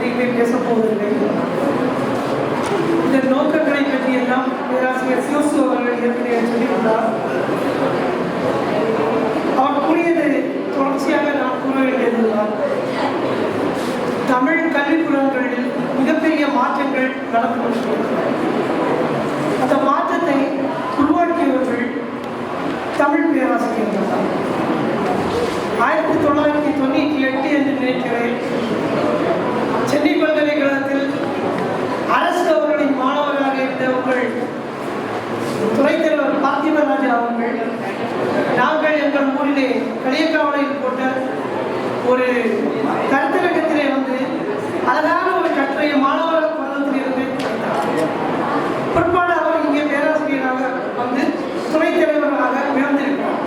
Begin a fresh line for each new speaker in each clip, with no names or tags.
ఇది మేము చేసుకుపోతుంది ஊரிலே களியக்காவலையில் போட்ட ஒரு கருத்தரங்கத்திலே வந்து அழகாக ஒரு கட்டுரையை மாணவர் பருவத்திலிருந்து படித்தார். பிற்பாடு அவர் இங்கே பேராசிரியராக வந்து துணைத் தலைவராக உயர்ந்திருக்கிறார்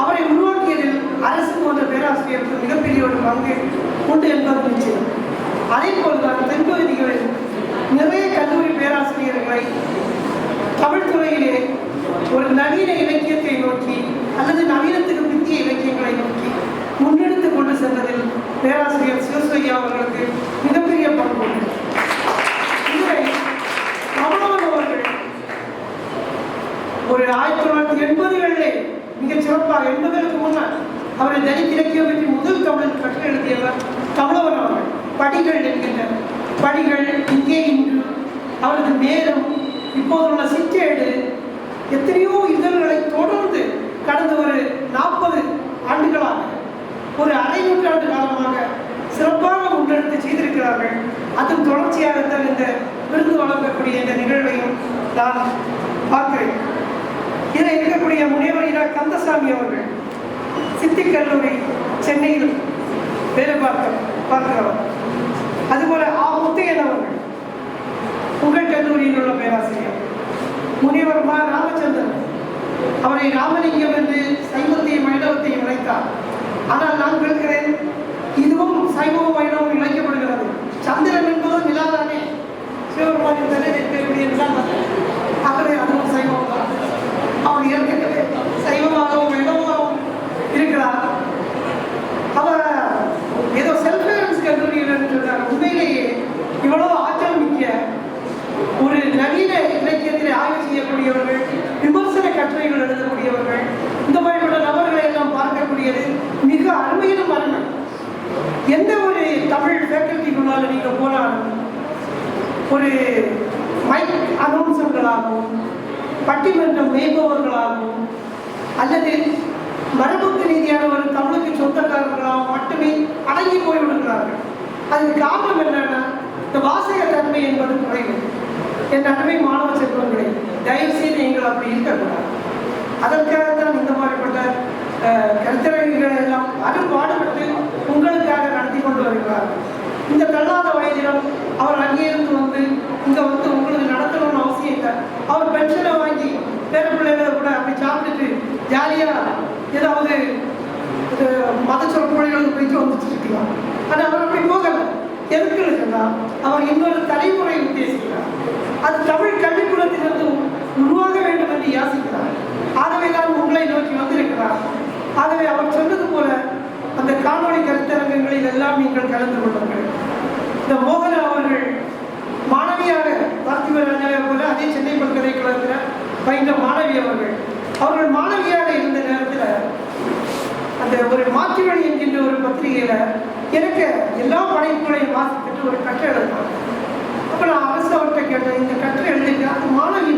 அவரை உருவாக்கியதில் அரசு போன்ற பேராசிரியருக்கு மிகப்பெரிய ஒரு பங்கு உண்டு என்பது நிச்சயம் அதே போல்தான் தென்பகுதிகளில் நிறைய கல்லூரி பேராசிரியர்களை தமிழ் துறையிலே ஒரு நவீன இலக்கியத்தை நோக்கி அல்லது நவீனத்துக்கு பிந்திய இலக்கியங்களை நோக்கி முன்னெடுத்து கொண்டு சென்றதில் பேராசிரியர் சிவசையா அவர்களுக்கு மிகப்பெரிய பங்கு உண்டு இதுவரை கமலவன் அவர்கள் ஒரு ஆயிரத்தி தொள்ளாயிரத்தி எண்பதுகளிலே மிகச் சிறப்பாக எண்பதுகளுக்கு முன்னால் அவரை தலித் இலக்கியம் பற்றி முதல் தமிழில் கற்று எழுதியவர் கமலவன் அவர்கள் படிகள் என்கின்ற படிகள் இங்கே இன்று அவரது நேரம் இப்போதுள்ள சிற்றேடு எத்தனையோ இதழ்களை தொடர்ந்து கடந்த ஒரு நாற்பது ஆண்டுகளாக ஒரு அரை நூற்றாண்டு காலமாக சிறப்பாக முன்னெடுத்து செய்திருக்கிறார்கள். அதன் தொடர்ச்சியாகத்தான் இந்த விருது வழங்கக்கூடிய இந்த நிகழ்வையும் நான் பார்க்கிறேன். இதில் இருக்கக்கூடிய முனைவர் இரா கந்தசாமி அவர்கள் சித்தி கல்லூரி சென்னையில் வேலை பார்க்க பார்க்கிறவர். அதுபோல ஆ. முத்தையன் அவர்கள் உங்கள் கல்லூரியில் உள்ள பேராசிரியர். முனிவர் மா. ராமச்சந்திரன். அவரை ராமலிங்கம் என்று சைவத்தையும் வைணவத்தையும் இணைத்தார். ஆனால் நான் கேட்கிறேன் இதுவும் சைவமும் வைணவம் இணைக்கப்படுகிறது. சந்திரன் என்பதும் நிலாதானே. சிவபெருமானின் தலையில் இருக்கக்கூடிய நிலா தானே ஆகவே அதுவும் சைவம் தான். அவர் ஏற்கனவே சைவம் எவ்வளவு ஆற்றல் மிக்க ஒரு நவீன இலக்கியத்திலே ஆய்வு செய்யக்கூடியவர்கள் விமர்சன கட்டுரைகள் எழுதக்கூடியவர்கள் இந்த மாதிரியான நபர்களை எல்லாம் பார்க்கக்கூடியது மிக அருமையான மரணம். எந்த ஒரு தமிழ் ஃபேக்கல்ட்டிக்குள்ளால நீங்கள் போனாலும் ஒரு மைக் அனௌன்சர்களாகவும் பட்டிமன்றம் மேய்பவர்களாகவும் அல்லது மரபுக்கு ரீதியான ஒரு தமிழுக்கு சொந்தக்காரர்களாகவும் மட்டுமே அடங்கி போய்விடுகிறார்கள். அதுக்கு காரணம் என்னன்னா இந்த வாசக தன்மை என்பது குறைவு. என் அன்பை மாணவ செல்வங்களே தயவுசெய்து நீங்கள் அப்படி இருக்கக்கூடாது. அதற்காகத்தான் இந்த மாதிரிப்பட்ட அஹ், கருத்தரங்குகளை எல்லாம் அரும்பாடுபட்டு உங்களுக்காக நடத்தி கொண்டு வருகிறார்கள் இந்த தள்ளாத வயதிலும் அவர் அங்கே இருந்து வந்து இங்க வந்து உங்களுக்கு நடத்தணும்னு அவசியம் இல்லை. அவர் பென்ஷனை வாங்கி பேர பிள்ளைகளை கூட அப்படி சாப்பிட்டுட்டு ஜாலியா ஏதாவது மத சொற்பொழிகளுக்கு போயிட்டு வந்துட்டு இருக்கலாம். ஆனால் அவர் அப்படி போகல. எதுக்கு சொன்னா அவர் இன்னொரு தலைமுறை உத்தேசிக்கிறார். அது தமிழ் கல்விக்கூடத்திலிருந்து உருவாக வேண்டும் என்று யாசிக்கிறார். ஆகவே தான் உங்களை நோக்கி வந்திருக்கிறார். ஆகவே அவர் சொன்னது போல அந்த காணொளி கருத்தரங்கங்களில் எல்லாம் நீங்கள் கலந்து கொள்ளுங்கள். இந்த மோகன அவர்கள் மாணவியாக பார்த்திப ராஜாவை போல அதே சென்னை பல்கலைக்கழகத்தில் பயின்ற மாணவி அவர்கள். அவர்கள் மாணவியாக இருந்த நேரத்தில் அந்த ஒரு மாற்று வழி என்கின்ற ஒரு பத்திரிகையில எனக்கு எல்லா படைப்புகளையும் வாசித்துட்டு ஒரு கட்டுரை எழுதுவாங்க அப்போ நான் அரசு அவர்கிட்ட கேட்டேன் இந்த கட்டுரை எழுதிட்டு அது மாணவி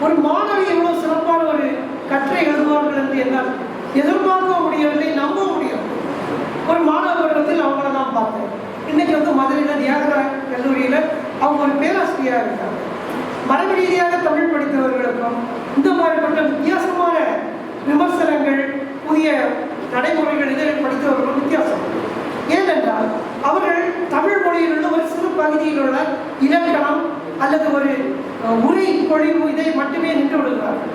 ஒரு மாணவி எவ்வளவு சிறப்பான ஒரு கட்டுரை எழுதுவார்கள் என்று என்னால் எதிர்பார்க்க முடியவில்லை நம்ப முடியும் ஒரு மாணவ அவங்கள நான் பார்த்தேன். இன்னைக்கு வந்து மதுரையில் தியாகராஜ கல்லூரியில் அவங்க ஒரு பேராசிரியராக இருக்காங்க. மரபு ரீதியாக தமிழ் படித்தவர்களுக்கும் இந்த மாதிரிப்பட்ட வித்தியாசமான விமர்சனங்கள் புதிய நடைமுறைகள் இதில் படித்தவர்களும் வித்தியாசம் ஏனென்றால் அவர்கள் தமிழ் மொழியில் உள்ள ஒரு பகுதியில் உள்ள இலக்கணம் அல்லது ஒரு உரை பொழிவு இதை மட்டுமே நின்று விடுகிறார்கள்.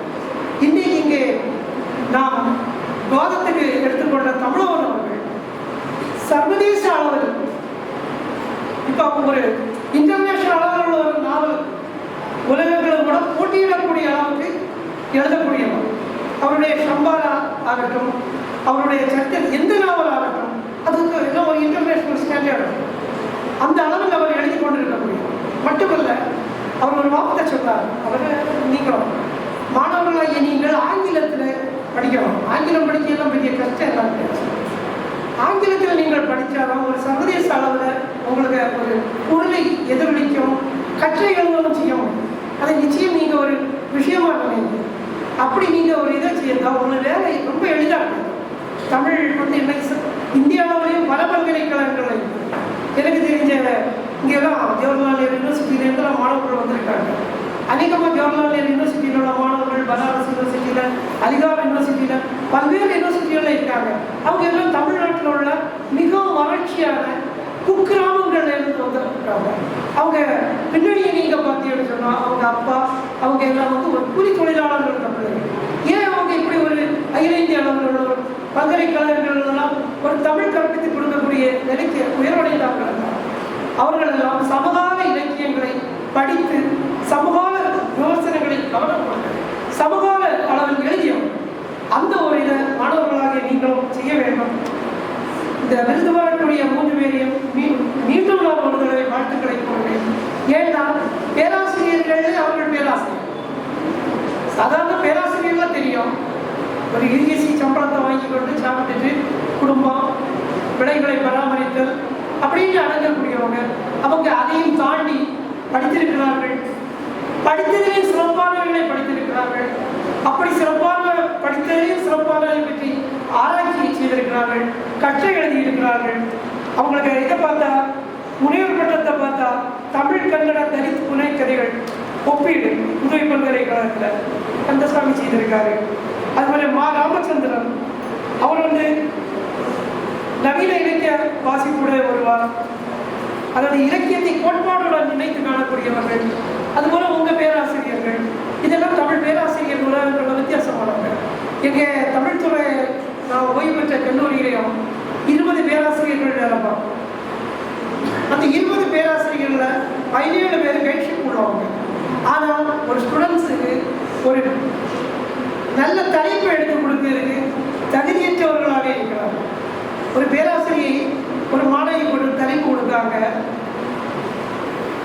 இன்னைக்கு இங்கே நாம் வாதத்துக்கு எடுத்துக்கொண்ட தமிழவன் அவர்கள் சர்வதேச அளவில் இப்போ ஒரு இன்டர்நேஷனல் அளவில் உள்ள ஒரு நாவல் உலகங்களை கூட போட்டியிடக்கூடிய அளவுக்கு எழுதக்கூடியவர். அவருடைய சம்பாலா ஆகட்டும் அவருடைய சட்டம் எந்த நாவல் ஆகட்டும் அதுக்கு இன்னும் ஒரு இன்டர்நேஷனல் ஸ்டாண்டர்ட் அந்த அளவில் அவர் எழுதி கொண்டிருக்க முடியும். மட்டுமல்ல அவர் ஒரு வார்த்தை சொன்னார். அவர் நீங்களும் மாணவர்களாகிய நீங்கள் ஆங்கிலத்தில் படிக்கணும். ஆங்கிலம் படிக்கலாம் பெரிய கஷ்டம் எல்லாம் கிடையாது ஆங்கிலத்தில் நீங்கள் படித்தாலும் ஒரு சர்வதேச அளவில் உங்களுக்கு ஒரு பொருளை எதிரொலிக்கும் கற்றை எழுதவும் செய்ய முடியும். அதை நிச்சயம் நீங்கள் ஒரு விஷயமா நினைங்க. அப்படி நீங்கள் ஒரு இதை செய்யலாம் உங்களுக்கு வேலை ரொம்ப எளிதாக இருக்கும். தமிழ் வந்து என்ன ச- பல பல்கலைக்கழகங்கள் எனக்கு இங்கெல்லாம் ஜவஹர்லால் நேரு யூனிவர்சிட்டியிலேருந்துலாம் மாணவர்கள் வந்திருக்காங்க. அநேகமாக ஜவஹர்லால் நேரு யூனிவர்சிட்டியிலோட உள்ள மாணவர்கள் பனாரஸ் யூனிவர்சிட்டியில் அலிகார் யூனிவர்சிட்டியில் பல்வேறு யூனிவர்சிட்டிகளில் இருக்காங்க. அவங்க எல்லாம் தமிழ்நாட்டில் உள்ள மிகவும் வறட்சியான குக்கிராமங்கள்லேருந்து வந்திருக்காங்க அவங்க பின்னணியை நீங்கள் பார்த்தீங்கன்னு சொன்னால் அவங்க அப்பா அவங்க எல்லாம் வந்து ஒரு கூலி தொழிலாளர்கள் தமிழர்கள் ஏன் அவங்க இப்படி ஒரு அகில இந்திய அளவில் பல்கலைக்கழகங்கள்லாம் ஒரு ஒரு தமிழ் கற்பித்து கொடுக்கக்கூடிய நிலைக்கு உயர்வடைந்தார்கள்? அவர்களெல்லாம் அவர்கள் எல்லாம் சமகால இலக்கியங்களை படித்து சமகால விமர்சனங்களை கவனம் சமகால அளவில் எழுதியவர். அந்த ஒரு இதை மாணவர்களாக நீங்களும் செய்ய வேண்டும். இந்த விருது வரக்கூடிய மூன்று பேரையும் மீண்டும் நான் ஒரு தடவை வாழ்த்துக்களை கூறுவேன் ஏன்னா பேராசிரியர்கள் அவர்கள் பேராசிரியர். சாதாரண பேராசிரியர்லாம் தெரியும். ஒரு யூஜிசி சம்பளத்தை வாங்கி கொண்டு சாப்பிட்டுட்டு குடும்பம் விடைகளை பராமரித்தல் அப்படின்னு அடங்கக்கூடியவங்க அவங்க அதையும் தாண்டி படித்திருக்கிறார்கள். படித்ததிலே சிறப்பானவர்களை படித்திருக்கிறார்கள். அப்படி சிறப்பான படித்ததிலே சிறப்பானவர்களை பற்றி ஆராய்ச்சி செய்திருக்கிறார்கள். கற்றை எழுதியிருக்கிறார்கள். அவங்களுக்கு இதை பார்த்தா முனைவர் பட்டத்தை பார்த்தா தமிழ் கன்னட தலித் புனைக்கதைகள் ஒப்பீடு புதுவை பல்கலைக்கழகத்தில் கந்தசாமி செய்திருக்காரு. அதுபோல மா. ராமச்சந்திரன் அவர் வந்து நவீன இலக்கிய வாசிப்புடைய ஒருவர். அதாவது இலக்கியத்தை கோட்பாடுடன் நினைத்து காணக்கூடியவர்கள் அதுபோல உங்க பேராசிரியர்கள். இதெல்லாம் தமிழ் பேராசிரியர் உலகங்கள வித்தியாசமானவர்கள் எங்க தமிழ்துறை நான் ஓய்வு பெற்ற கல்லூரியிலையும் இருபது பேராசிரியர்கள் வேலை பார்ப்போம். அந்த இருபது பேராசிரியர்கள பதினேழு பேர் கைட்ஷிப் உள்ளவங்க ஆனால் ஒரு ஸ்டூடெண்ட்ஸுக்கு ஒரு நல்ல தலைப்பு எடுத்து கொடுக்கிறதுக்கு தகுதியற்றவர்களாக இருக்கிறார் ஒரு பேராசிரியர் ஒரு மாணவி தலைப்பு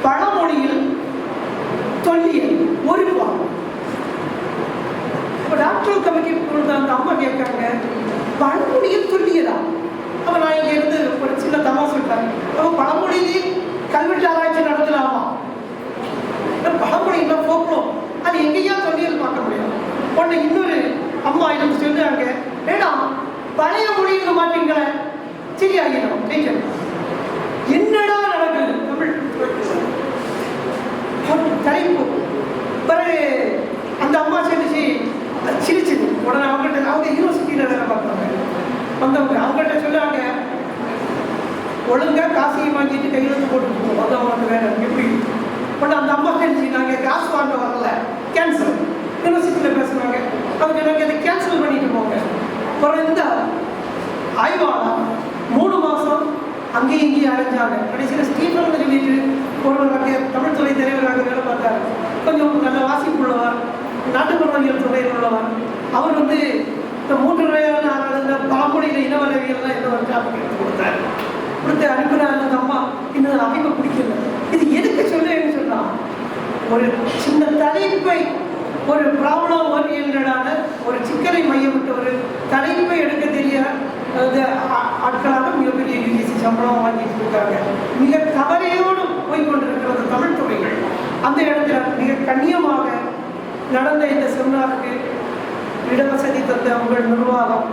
பழமொழியில் தொல்லியல் ஒரு இப்போ டாக்டர் கமிட்டி கொடுத்த அந்த அம்மா கேட்காங்க பழமொழியில் தொல்லியலா? அப்போ நான் இங்க இருந்து ஒரு சின்ன தமா சொல்லிட்டாங்க அப்போ பழமொழியிலேயே கல்வெட்டு ஆராய்ச்சி நடத்தலாமா? பழமொழியில் போக்கணும் அது எங்கேயா தொல்லியல் பார்க்க முடியும். உடனே இன்னொரு அம்மா எனக்கு சொல்லுறாங்க ஏடா பழைய மொழின்னு மாட்டீங்களே சரியாகிடும் டீச்சர் என்னடா நடக்குது? தமிழ். தலைப்பு. பிறகு அந்த அம்மா சொல்லிச்சு அது சிரிச்சுது. உடனே அவங்ககிட்ட அவங்க யூனிவர்சிட்டியில் வேலை பார்த்தாங்க வந்தவங்க அவங்ககிட்ட சொன்னாங்க ஒழுங்காக காசையும் வாங்கிட்டு கையெழுத்து போட்டு போவோம் அது அவங்களுக்கு வேலை. எப்படி? உடனே அந்த அம்மா தெரிஞ்சு நாங்கள் காசு வாங்க வரல. கேன்சல் யூனிவர்சிட்டியில் பேசுனாங்க. அவங்க நாங்கள் அதை கேன்சல் பண்ணிட்டு போங்க. அப்புறம் இருந்தால் அங்கேயும் இங்கேயும் அலைஞ்சாங்க கடைசியில் ஸ்டீஃபன் சொல்லிட்டு ஒருவர் தமிழ் துறை தலைவராக வேலை பார்த்தார். கொஞ்சம் நல்ல வாசிப்புள்ளவர் நாட்டுப்புறவியல் துறையில் உள்ளவர். அவர் வந்து இந்த மூன்று வகையான இந்த பழமொழியில் இனவரவியல்லாம் என்ன வந்து அவங்க எடுத்து கொடுத்தாரு. கொடுத்து அனுப்பினார் அந்த அம்மா இன்னும் அமைப்பை பிடிக்கல. இது எதுக்கு சொல்லுன்னு சொன்னா ஒரு சின்ன தலைப்பை ஒரு ப்ராப்ளம் ஓரியன்டான ஒரு சிக்கலை மையமிட்ட ஒரு தலைப்பை எடுக்க அந்த ஆ- ஆட்களாக மிகப்பெரிய யூஜிசி சம்பளம் வாங்கிட்டு இருக்காங்க மிக கவலையோடு போய்கொண்டிருக்கிறது தமிழ் துறைகள் அந்த இடத்துல மிக கண்ணியமாக நடந்த இந்த செமினாருக்கு இடவசதி தந்த உங்கள் நிர்வாகம்.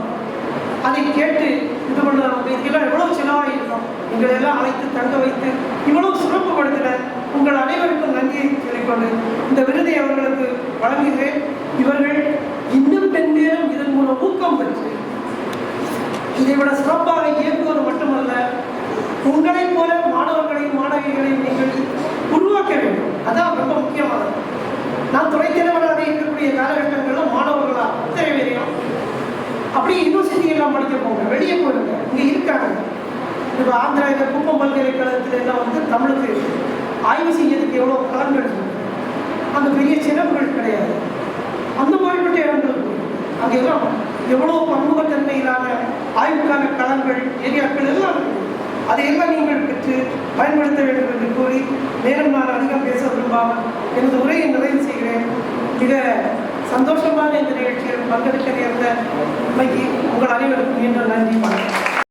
அதை கேட்டு இது பண்ண இதெல்லாம் எவ்வளவு செலவாயிருக்கும் எங்களை எல்லாம் அழைத்து தங்க வைத்து இவ்வளவு சிறப்புப்படுத்தின உங்கள் அனைவருக்கும் நன்றியை சொல்லிக்கொண்டு இந்த விருதை அவர்களுக்கு வழங்குகிறேன். இவர்கள் இன்னும் மென்மேலும் இதன் மூலம் ஊக்கம் பெற்று இதை விட சிறப்பாக இயக்குவது மட்டுமல்ல உங்களைப் போல மாணவர்களையும் மாணவிகளையும் நீங்கள் உருவாக்க வேண்டும். அதான் ரொம்ப முக்கியமானது. நான் துறை தலைவராக இருக்கக்கூடிய காலகட்டங்களில் மாணவர்களா? தேவையா பேரையும் அப்படியே யூனிவர்சிட்டி எல்லாம் படிக்க போங்க. வெளியே போயிருங்க இங்கே இருக்காங்க. இப்போ ஆந்திரா இந்த குப்பம் பல்கலைக்கழகத்துல எல்லாம் வந்து தமிழுக்கு ஆய்வு செய்யறதுக்கு எவ்வளோ களங்கள் அந்த பெரிய சிறப்புகள் கிடையாது. அந்த மாதிரிப்பட்ட இடங்கள் அங்கே எல்லாம் எவ்வளோ பன்முகத்தன்மையிலான ஆய்வுக்கான களங்கள் ஏரியாக்கள் எல்லாம் இருக்கு. அதையெல்லாம் நீங்கள் பெற்று பயன்படுத்த வேண்டும் என்று கூறி மேலும் நான் அதிகம் பேச விரும்பாமல் எனது உரையை நிறைவு செய்கிறேன். மிக சந்தோஷமான இந்த நிகழ்ச்சியில் பங்கெடுக்க நேர்ந்த உண்மைக்கு உங்கள் அனைவருக்கும் மீண்டும் நன்றி வணக்கம்.